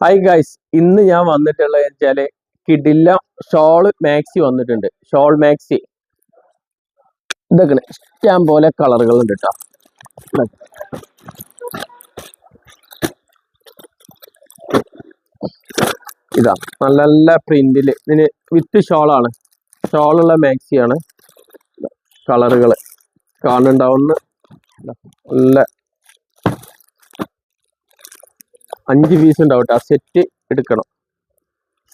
Hi guys ഇന്ന് ഞാൻ വന്നിട്ടുള്ളത് വെച്ചാൽ കിഡില്ല ഷോൾ മാക്സി വന്നിട്ടുണ്ട്. Shawl maxi. ഇതൊക്കെ ഇഷ്ടം പോലെ കളറുകൾ ഉണ്ട് കേട്ടോ ഇതാ നല്ല നല്ല പ്രിന്റിൽ ഇതിന് വിത്ത് ഷോളാണ്. ഷോളുള്ള മാക്സിയാണ് കളറുകൾ കാണുന്നുണ്ടാവുന്ന നല്ല അഞ്ച് പീസ് ഉണ്ടാവും ആ സെറ്റ് എടുക്കണം.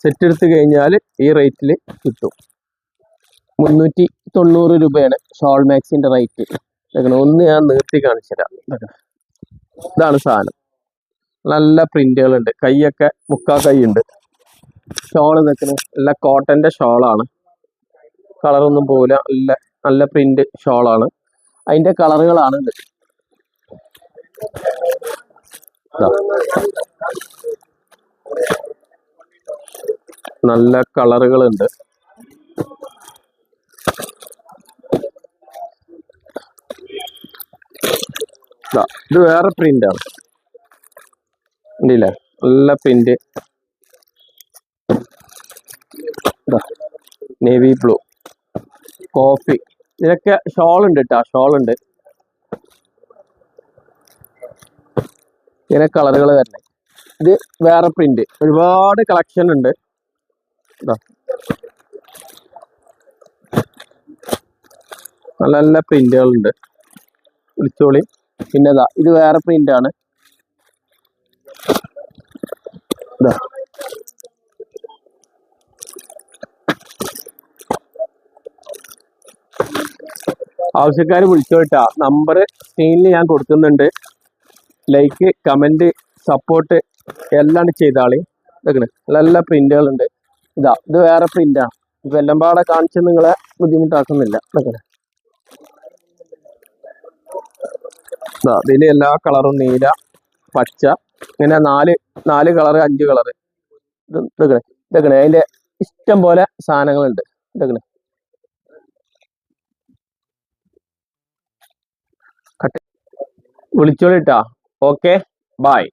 സെറ്റ് എടുത്തു കഴിഞ്ഞാൽ ഈ റേറ്റിൽ കിട്ടും. മുന്നൂറ്റി തൊണ്ണൂറ് രൂപയാണ് ഷോൾ മാക്സിന്റെ റേറ്റ് ഇതൊക്കെ ഒന്ന് ഞാൻ നിർത്തി കാണിച്ചു തരാം. ഇതാണ് സാധനം. നല്ല പ്രിന്റുകൾ ഉണ്ട് കൈയൊക്കെ മുക്കാ കൈ ഉണ്ട്. ഷോൾ നിൽക്കുന്നത് നല്ല കോട്ടന്റെ ഷോളാണ് കളറൊന്നും പോവില്ല. നല്ല നല്ല പ്രിന്റ് ഷോളാണ് അതിന്റെ കളറുകളാണ് ഇതാ. നല്ല കളറുകളുണ്ട്. ഇത് വേറെ പ്രിന്റാണ് ഉണ്ടല്ലേ നല്ല പ്രിന്റ് നേവി ബ്ലൂ കോഫി ഇതിനൊക്കെ ഷോൾ ഉണ്ട് കേട്ടോ ഷോൾ ഉണ്ട്. ഇങ്ങനെ കളറുകൾ വരണേ ഇത് വേറെ പ്രിന്റ് ഒരുപാട് കളക്ഷൻ ഉണ്ട്. നല്ല നല്ല പ്രിന്റുകളുണ്ട് വിളിച്ചോളി. പിന്നെ ഇതാ ഇത് വേറെ പ്രിന്റ് ആണ്. ആവശ്യക്കാർ വിളിച്ചോട്ടാ നമ്പർ സ്ക്രീനിൽ ഞാൻ കൊടുക്കുന്നുണ്ട്. ലൈക്ക് കമന്റ് സപ്പോർട്ട് എല്ലാം ചെയ്താളി. ഇതൊക്കെ നല്ല പ്രിന്റുകളുണ്ട് ഇതാ ഇത് വേറെ പ്രിന്റാണ് ഇപ്പം എല്ലാം പാടെ കാണിച്ച് നിങ്ങളെ ബുദ്ധിമുട്ടാക്കുന്നില്ല. ഇതൊക്കെ അതിൽ എല്ലാ കളറും നീല പച്ച ഇങ്ങനെ നാല് നാല് കളറ് അഞ്ച് കളറ് ഇത് ഇതൊക്കെ ഇതൊക്കെ അതിന്റെ ഇഷ്ടം പോലെ സാധനങ്ങളുണ്ട്. ഇതൊക്കെ വിളിച്ചോളിട്ടാ ഓക്കെ ബായ്